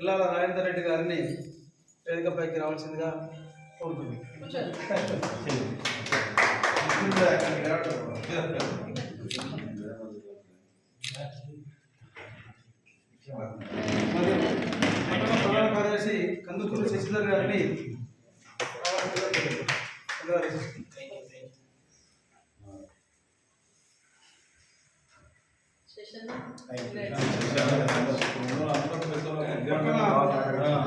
పిల్లల రాజేందర్ రెడ్డి గారిని వేదికపైకి రావాల్సిందిగా కోరుతున్నాను మరియు మండల ప్రధాన కార్యదర్శి కందుకూరు శశిధర్ గారిని రావాల్సిందిగా కోరుతున్నాను. పక్కన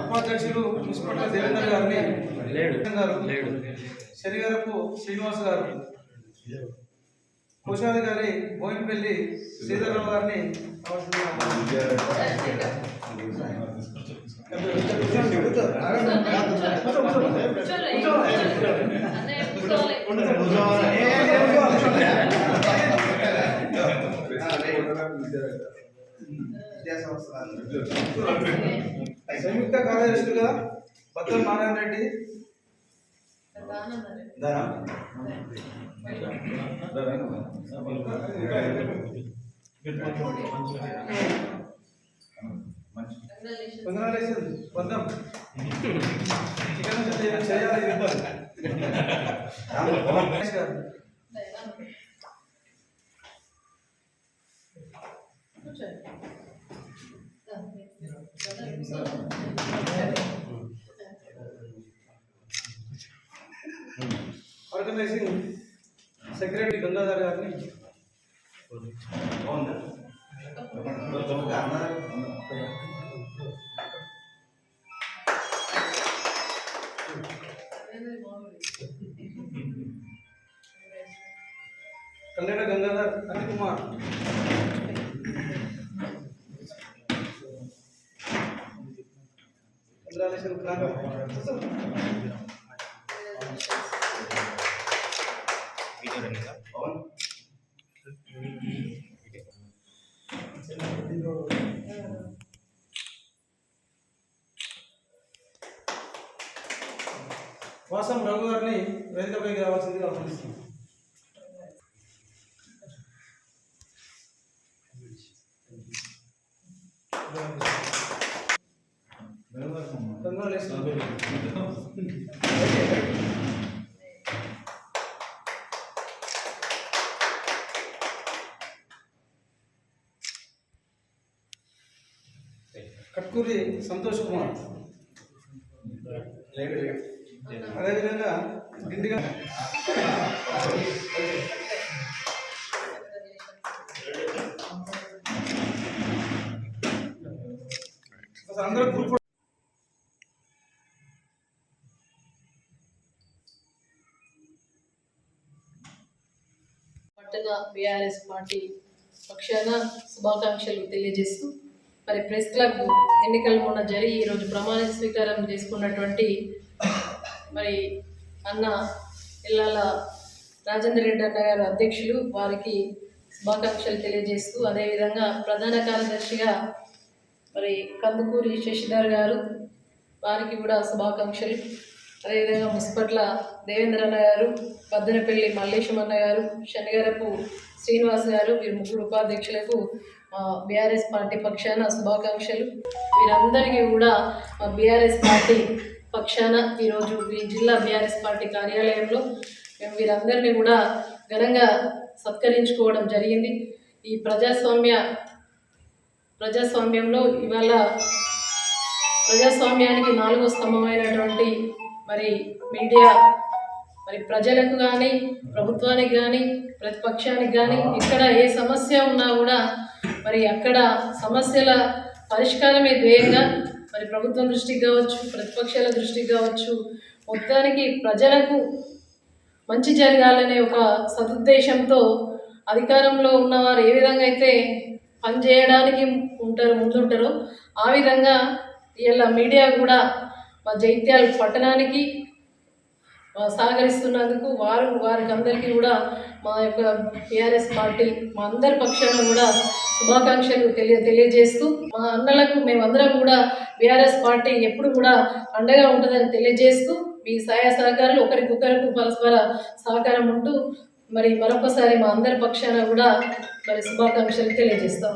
ఉపాధ్యక్షులు మున్సిపల్ దేవేందర్ గారిని గారు శనిగారపు శ్రీనివాస్ గారు. కోశాధికారి బోయినపల్లి శ్రీధరరావు గారిని రావాల్సిందిగా సంయుక్త కార్యదర్శులుగా బద్దల నారాయణ రెడ్డి కంగ్రాచులేషన్ వద్దాం చికెన్ చేయాలి ఆర్గనైజింగ్ సెక్రటరీ గంగాధర్ గారిని కల్లెడ గంగాధర్ అనిల్ కుమార్ కంగ్రాచులేషన్ వాసం రఘు గారిని వేదికపైకి రావాల్సిందిగా అభినందిస్తున్నాం Thank you. కట్కూరి సంతోష్ కుమార్. అదేవిధంగా దిండిగా అందరూ గ్రూప్ పట్టణ బీఆర్ఎస్ పార్టీ పక్షాన శుభాకాంక్షలు తెలియజేస్తూ మరి ప్రెస్ క్లబ్ ఎన్నికలు మొన్న జరిగి ఈరోజు ప్రమాణ స్వీకారం చేసుకున్నటువంటి మరి అన్న ఇళ్ళ రాజేంద్ర రెడ్డి అన్న గారు అధ్యక్షులు వారికి శుభాకాంక్షలు తెలియజేస్తూ అదేవిధంగా ప్రధాన కార్యదర్శిగా మరి కందుకూరి శశిధర్ గారు వారికి కూడా శుభాకాంక్షలు. అదేవిధంగా మున్సిపట్ల దేవేంద్ర అన్న గారు పద్దనపల్లి మల్లేశం అన్న గారు శనిగారపు శ్రీనివాస్ గారు వీరు ముగ్గురు ఉపాధ్యక్షులకు బీఆర్ఎస్ పార్టీ పక్షాన శుభాకాంక్షలు. వీరందరికీ కూడా మా బీఆర్ఎస్ పార్టీ పక్షాన ఈరోజు ఈ జిల్లా బీఆర్ఎస్ పార్టీ కార్యాలయంలో మేము వీరందరినీ కూడా ఘనంగా సత్కరించుకోవడం జరిగింది. ఈ ప్రజాస్వామ్య ప్రజాస్వామ్యంలో ఇవాళ ప్రజాస్వామ్యానికి నాలుగో స్తంభమైనటువంటి మరి మీడియా మరి ప్రజలకు కానీ ప్రభుత్వానికి కానీ ప్రతిపక్షానికి కానీ ఇక్కడ ఏ సమస్య ఉన్నా కూడా మరి అక్కడ సమస్యల పరిష్కారమే ధ్యేయంగా మరి ప్రభుత్వం దృష్టికి కావచ్చు ప్రతిపక్షాల దృష్టికి కావచ్చు మొత్తానికి ప్రజలకు మంచి జరగాలనే ఒక సదుద్దేశంతో అధికారంలో ఉన్నవారు ఏ విధంగా అయితే పనిచేయడానికి ఉంటారు ముందుంటారో ఆ విధంగా ఇలా మీడియా కూడా మా జైత్యాల పట్టణానికి సహకరిస్తున్నందుకు వారు వారికి అందరికీ కూడా మా యొక్క టీఆర్ఎస్ పార్టీ మా అందరి పక్షాన కూడా శుభాకాంక్షలు తెలియ తెలియజేస్తూ మా అన్నలకు మేమందరం కూడా బీఆర్ఎస్ పార్టీ ఎప్పుడు కూడా అండగా ఉంటుందని తెలియజేస్తూ మీ సహాయ సహకారాలు ఒకరికొకరికి పరస్పర సహకారం ఉంటూ మరి మరొకసారి మా అందరి పక్షాన కూడా మరి శుభాకాంక్షలు తెలియజేస్తాం.